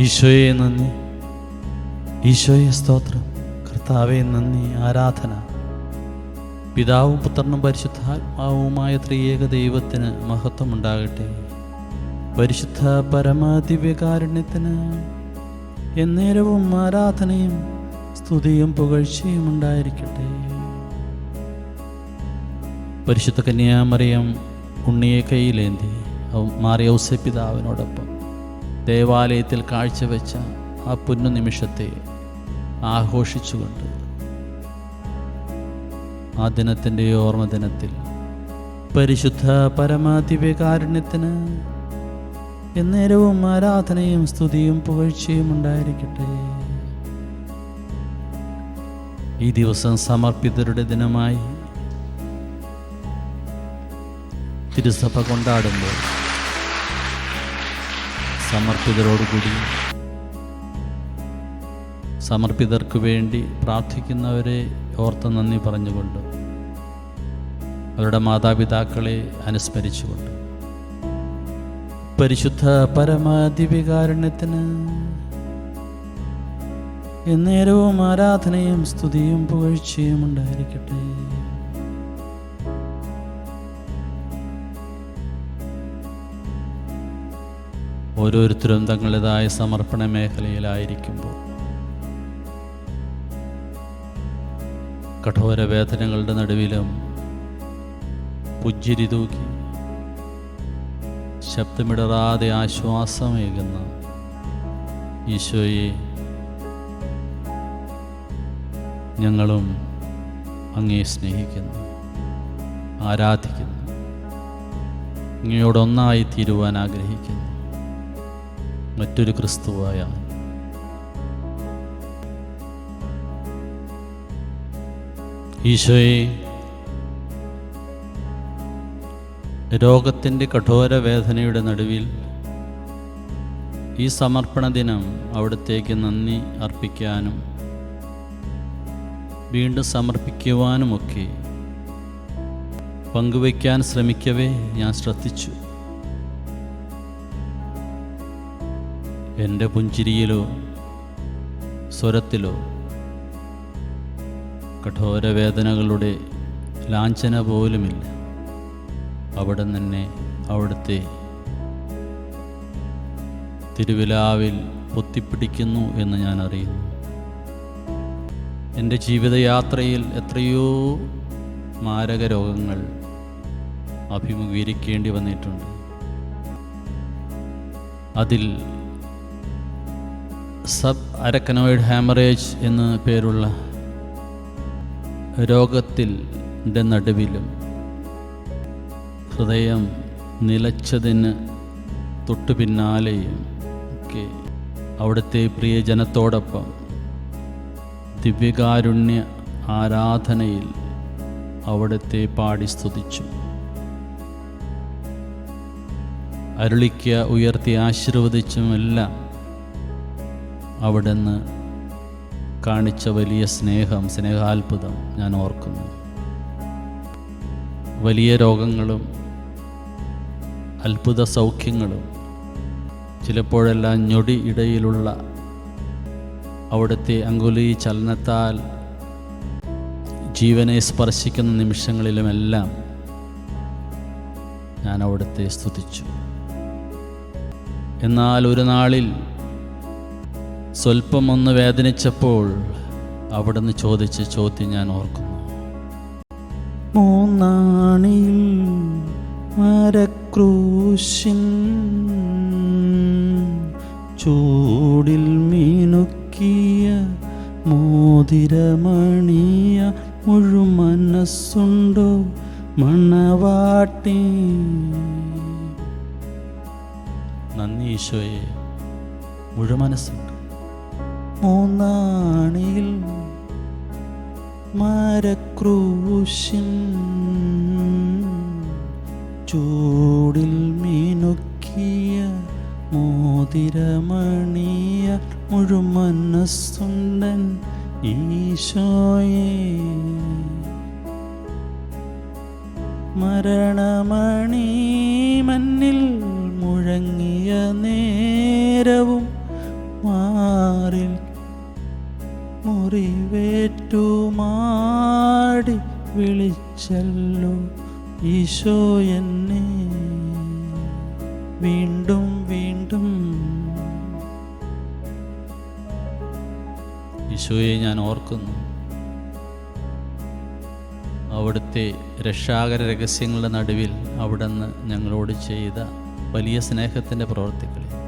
ഈശോയെ നന്ദി. ഈശോയെ സ്തോത്രം. കർത്താവെ നന്ദി. ആരാധന. പിതാവും പുത്രനും പരിശുദ്ധാത്മാവുമായ ത്രിയേക ദൈവത്തിന് മഹത്വമുണ്ടാകട്ടെ. പരിശുദ്ധ പരമദിവ്യകാരുണ്യത്തിന് എന്നേരവും ആരാധനയും സ്തുതിയും പുകഴ്ചയും ഉണ്ടായിരിക്കട്ടെ. പരിശുദ്ധ കന്യാമറിയം ഉണ്ണിയെ കയ്യിലേന്തി മാറിയ ഔസ പിതാവിനോടൊപ്പം. ദേവാലയത്തിൽ കാഴ്ചവെച്ച ആ പുന്നു നിമിഷത്തെ ആഘോഷിച്ചുകൊണ്ട് ആ ദിനത്തിന്റെ ഓർമ്മ ദിനത്തിൽ പരിശുദ്ധ പരമാധിപ്യകാരുണ്യത്തിന് എന്നേരവും ആരാധനയും സ്തുതിയും പുകഴ്ചയും ഉണ്ടായിരിക്കട്ടെ. ഈ ദിവസം സമർപ്പിതരുടെ ദിനമായി തിരുസഭ കൊണ്ടാടുമ്പോൾ സമർപ്പിതരോടുകൂടി സമർപ്പിതർക്ക് വേണ്ടി പ്രാർത്ഥിക്കുന്നവരെ ഓർത്ത് നന്ദി പറഞ്ഞുകൊണ്ട് അവരുടെ മാതാപിതാക്കളെ അനുസ്മരിച്ചുകൊണ്ട്. പരിശുദ്ധ പരമാധിപികാരണ്യത്തിന് എന്നേരവും ആരാധനയും സ്തുതിയും പുകഴ്ചയും ഉണ്ടായിരിക്കട്ടെ. ഓരോരുത്തരും തങ്ങളുടേതായ സമർപ്പണ മേഖലയിലായിരിക്കുമ്പോൾ കഠോര വേദനകളുടെ നടുവിലും പുജ്ജിരി തൂക്കി ശബ്ദമിടറാതെ ആശ്വാസമേകുന്ന ഈശോയെ ഞങ്ങളും അങ്ങേ സ്നേഹിക്കുന്നു ആരാധിക്കുന്നു അങ്ങയോടൊന്നായി തീരുവാൻ ആഗ്രഹിക്കുന്നു. മറ്റൊരു ക്രിസ്തുവായ ഈശോയെ രോഗത്തിന്റെ കഠോര വേദനയുടെ നടുവിൽ ഈ സമർപ്പണ ദിനം അവിടത്തേക്ക് നന്ദി അർപ്പിക്കാനും വീണ്ടും സമർപ്പിക്കുവാനുമൊക്കെ പങ്കുവയ്ക്കാൻ ശ്രമിക്കവേ ഞാൻ ശ്രദ്ധിച്ചു. എന്റെ പുഞ്ചിരിയിലോ സ്വരത്തിലോ കഠോര വേദനകളുടെ ലാഞ്ചന പോലുമില്ല. അവിടെ തന്നെ അവിടുത്തെ തിരുവിലാവിൽ പൊത്തിപ്പിടിക്കുന്നു എന്ന് ഞാൻ അറിയുന്നു. എന്റെ ജീവിതയാത്രയിൽ എത്രയോ മാരക രോഗങ്ങൾ അഭിമുഖീകരിക്കേണ്ടി വന്നിട്ടുണ്ട്. അതിൽ സബ് അരക്കനോയിഡ് ഹാമറേജ് എന്ന് പേരുള്ള രോഗത്തിൽ നടുവിലും ഹൃദയം നിലച്ചതിന് തൊട്ടു പിന്നാലെയും ഒക്കെ അവിടുത്തെ പ്രിയജനത്തോടൊപ്പം ദിവ്യകാരുണ്യ ആരാധനയിൽ അവിടുത്തെ പാടി സ്തുതിച്ചു. അരുളിക്ക ഉയർത്തി ആശീർവദിച്ചുമെല്ലാം അവിടുന്ന് കാണിച്ച വലിയ സ്നേഹം സ്നേഹാത്ഭുതം ഞാൻ ഓർക്കുന്നു. വലിയ രോഗങ്ങളും അത്ഭുത സൗഖ്യങ്ങളും ചിലപ്പോഴെല്ലാം ഞൊടി ഇടയിലുള്ള അവിടുത്തെ അങ്കുലി ചലനത്താൽ ജീവനെ സ്പർശിക്കുന്ന നിമിഷങ്ങളിലുമെല്ലാം ഞാൻ അവിടുത്തെ സ്തുതിച്ചു. എന്നാൽ ഒരു നാളിൽ സ്വല്പം ഒന്ന് വേദനിച്ചപ്പോൾ അവിടുന്ന് ചോദിച്ച ചോദ്യം ഞാൻ ഓർക്കുന്നു. മൂന്നാണിയിൽ മരക്രൂശിൻ ചൂടിൽ മീനുക്കിയ മോതിരമണിയ മുഴുമനസ്സുണ്ടോ മണവാട്ടി. നന്ദി ഈശോയെ മുഴുമനസ്സുണ്ട്. മൂന്നാണിയിൽ മരക്രൂശിൻ ചൂടിൽ മീനുക്കിയ മോതിരമണിയ മുഴുമനസ്സുണ്ടൻ ഈശോയെ. മരണമണി മണ്ണിൽ മുഴങ്ങിയ നേരവും വേറ്റുമാടി വിളിച്ചല്ലു. ഈശോ എന്നെ. വീണ്ടും വീണ്ടും. ഈശോയെ ഞാൻ ഓർക്കുന്നു. അവിടുത്തെ രക്ഷാകര രഹസ്യങ്ങളുടെ നടുവിൽ അവിടുന്ന് ഞങ്ങളോട് ചെയ്ത വലിയ സ്നേഹത്തിന്റെ പ്രവർത്തികളെ.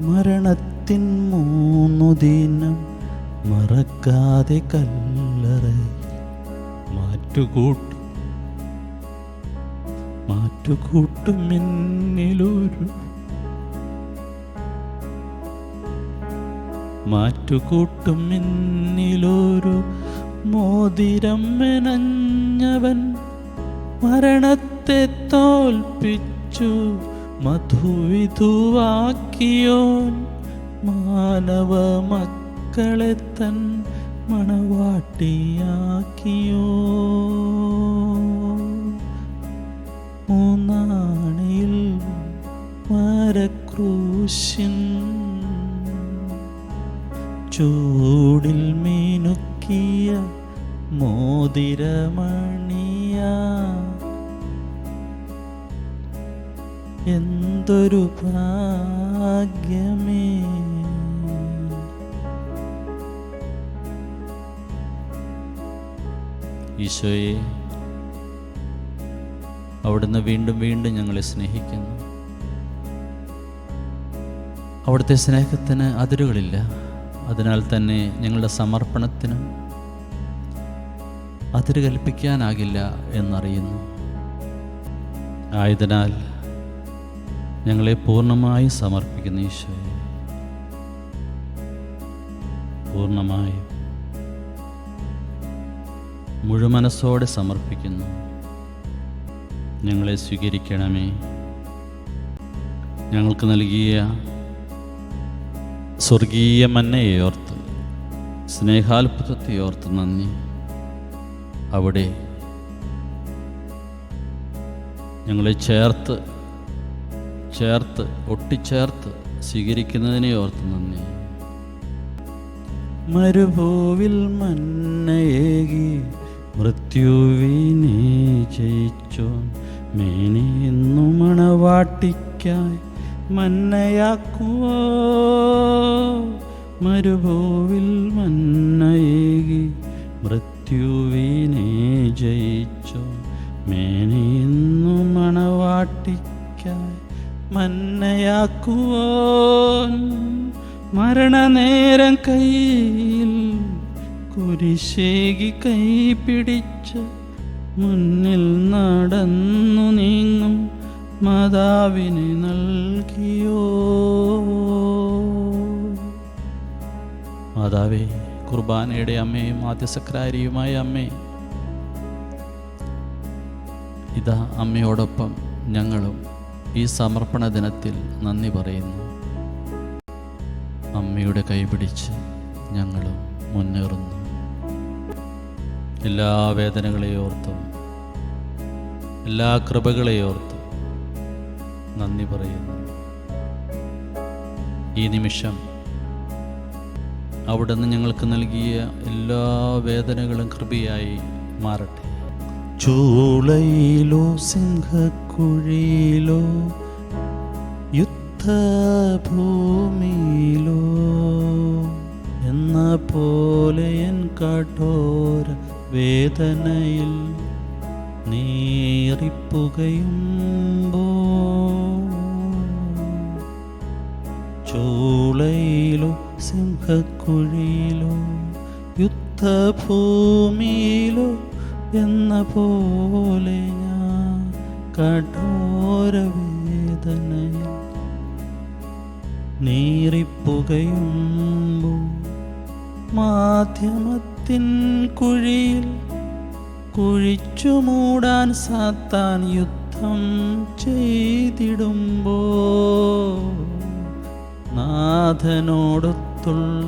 മരണത്തിൽ മരണത്തിൻ മൂന്നു ദിനം മറക്കാതെ കല്ലറ മാറ്റുകൂട്ടും. മാറ്റുകൂട്ടും എന്നിലൊരു മാറ്റുകൂട്ടും എന്നിലൊരു മോതിരം മെനഞ്ഞവൻ മരണത്തെ തോൽപ്പിച്ചു. മധുവിധുവാക്കിയോൻ മാനവ മക്കളെ തൻ മണവാട്ടിയാക്കിയോ? മൂന്നാണിയിൽ മരക്രൂശിൻ ചൂടിൽ മീനുക്കിയ മോതിരമണിയ എന്തൊരു ഭാഗ്യമേ ഈശോയെ അവിടുന്ന് വീണ്ടും വീണ്ടും ഞങ്ങളെ സ്നേഹിക്കുന്നു. അവിടുത്തെ സ്നേഹത്തിന് അതിരുകളില്ല. അതിനാൽ തന്നെ ഞങ്ങളുടെ സമർപ്പണത്തിനും അതിര് കൽപ്പിക്കാനാകില്ല എന്നറിയുന്നു. ആയതിനാൽ ഞങ്ങളെ പൂർണമായി സമർപ്പിക്കുന്ന ഈശോയെ. പൂർണമായും. മുഴുമനസ്സോടെ സമർപ്പിക്കുന്നു. ഞങ്ങളെ സ്വീകരിക്കണമേ. ഞങ്ങൾക്ക് നൽകിയ സ്വർഗീയ മന്നയെ ഓർത്ത് സ്നേഹാത്ഭുതത്തെ ഓർത്ത് നന്ദി. അവിടെ ഞങ്ങളെ ചേർത്ത് ചേർത്ത് ഒട്ടിച്ചേർത്ത് സ്വീകരിക്കുന്നതിനെ ഓർത്ത് നന്ദി. മരുഭൂവിൽ മന്നയേകി മൃത്യുവിനെ ജയിച്ചോൻ മേനിന്നു മണവാട്ടിക്കായി മന്നയാക്കുവോ? മരുഭൂവിൽ മന്നയേകി മൃത്യുവിനെ ജയിച്ചോ മേനിന്നു മണവാട്ടിക്കായി മന്നയാക്കുവോൻ? മരണനേരം കയ്യിൽ കുരിശേകി കൈ പിടിച്ച് മുന്നിൽ നടന്നു നീങ്ങും മാതാവിനെ നൽകിയോ? മാതാവേ കുർബാനയുടെ അമ്മയും ആദ്യസക്രാരിയുമായ അമ്മേ ഇതാ അമ്മയോടൊപ്പം ഞങ്ങളും ഈ സമർപ്പണ ദിനത്തിൽ നന്ദി പറയുന്നു. അമ്മയുടെ കൈപിടിച്ച് ഞങ്ങളും മുന്നേറുന്നു. എല്ലാ വേദനകളെയും ഓർത്തും എല്ലാ കൃപകളെയും ഓർത്തും നന്ദി പറയുന്നു. ഈ നിമിഷം അവിടുന്ന് ഞങ്ങൾക്ക് നൽകിയ എല്ലാ വേദനകളും കൃപയായി മാറട്ടെ. ചൂളയിലോ സിംഹക്കുഴിയിലോ യുദ്ധഭൂമിയിലോ എന്ന പോലെ എൻ കഠോര വേദനയിൽ നീറിപ്പുകയുമ്പോ ചൂളയിലോ സിംഹക്കുഴിയിലോ യുദ്ധഭൂമിയിലോ എന്ന പോലെ ഞാൻ കഠോര വേദനയിൽ നീറിപ്പുകയുമ്പോൾ മാധ്യമത്തിൻ കുഴിയിൽ കുഴിച്ചു മൂടാൻ സാത്താൻ യുദ്ധം ചെയ്തിടുമ്പോ നാഥനോടൊത്തുള്ള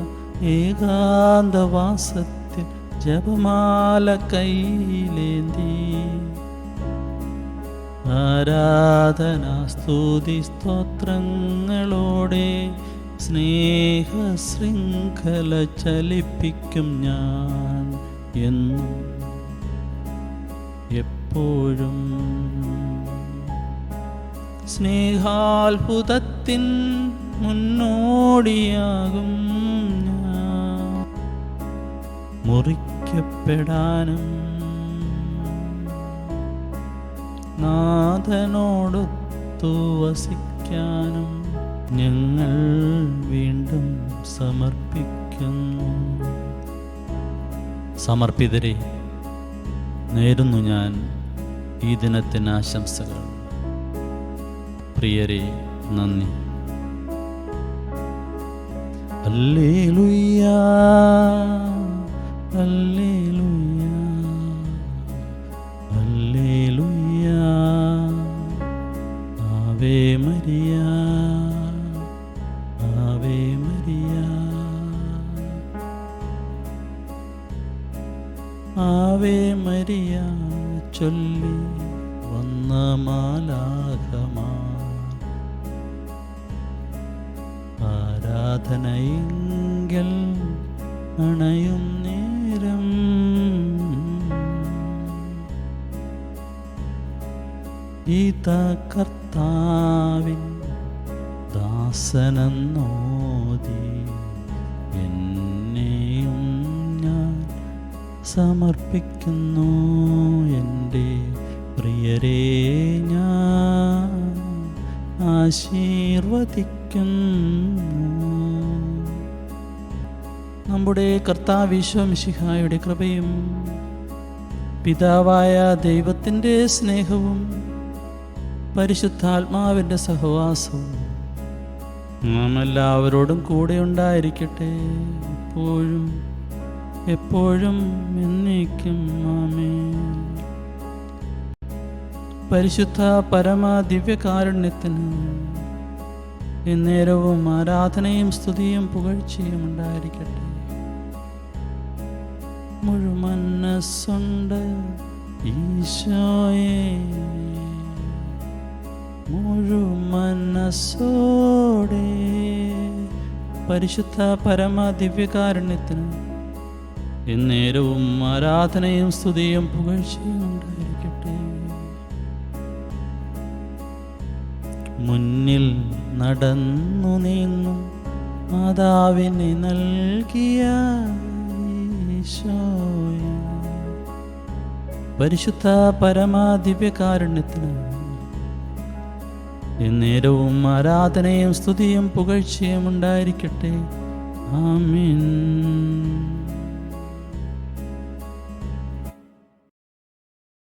ഏകാന്തവാസത്തിൽ ജപമാല കയ്യിലേന്തി. ആരാധനാസ്തുതി സ്തോത്രങ്ങളോടെ സ്നേഹ ശൃംഖല ചലിപ്പിക്കും ഞാൻ എന്നും എപ്പോഴും. സ്നേഹാത്ഭുതത്തിൻ മുന്നോടിയാകും ഞാൻ. മുറിക്കപ്പെടാനും നാഥനോടൊത്തു വസിക്കാനും ഞങ്ങൾ വീണ്ടും സമർപ്പിക്കുന്നു. സമർപ്പിതരെ നേരുന്നു ഞാൻ ഈ ദിനത്തിന് ആശംസകൾ. പ്രിയരെ നന്ദി. Hallelujah hallelujah hallelujah. Ave Maria. Ave Maria ചൊല്ലി വന്ന മാലാകമാ ആരാധനയെങ്കിൽ അണയും നേരം. ഗീത കർത്താവിൻ ദാസനെന്നോതി. സമർപ്പിക്കുന്നു എന്റെ പ്രിയരെ ഞാൻ ആശീർവദിക്കുന്നു. നമ്മുടെ കർത്താവിശ്വമിശിഹായുടെ കൃപയും പിതാവായ ദൈവത്തിന്റെ സ്നേഹവും പരിശുദ്ധാത്മാവിന്റെ സഹവാസവും നാം എല്ലാവരോടും കൂടെ ഉണ്ടായിരിക്കട്ടെ എപ്പോഴും എപ്പോഴും എന്നേക്കും ആമേ പരിശുദ്ധ പരമ ദിവ്യകാരുണ്യത്തിന് എന്നേരവും ആരാധനയും സ്തുതിയും പുകഴ്ചയും ഉണ്ടായിരിക്കട്ടെ. മുഴുമനസ്സുണ്ട് ഈശോയെ. മുഴുമനസ്സോടെ പരിശുദ്ധ പരമ ദിവ്യകാരുണ്യത്തിന് എന്നേരവും ആരാധനയും സ്തുതിയും പുകഴ്ചയും ഉണ്ടായിരിക്കട്ടെ. മുന്നിൽ നടന്നു നീങ്ങും മാതാവിനെ നൽകിയ ഈശോയെ പരിശുദ്ധ പരമാ ദിവ്യകാരുണ്യത്തിന് എന്നേരവും ആരാധനയും സ്തുതിയും പുകഴ്ചയും ഉണ്ടായിരിക്കട്ടെ. ആമീൻ.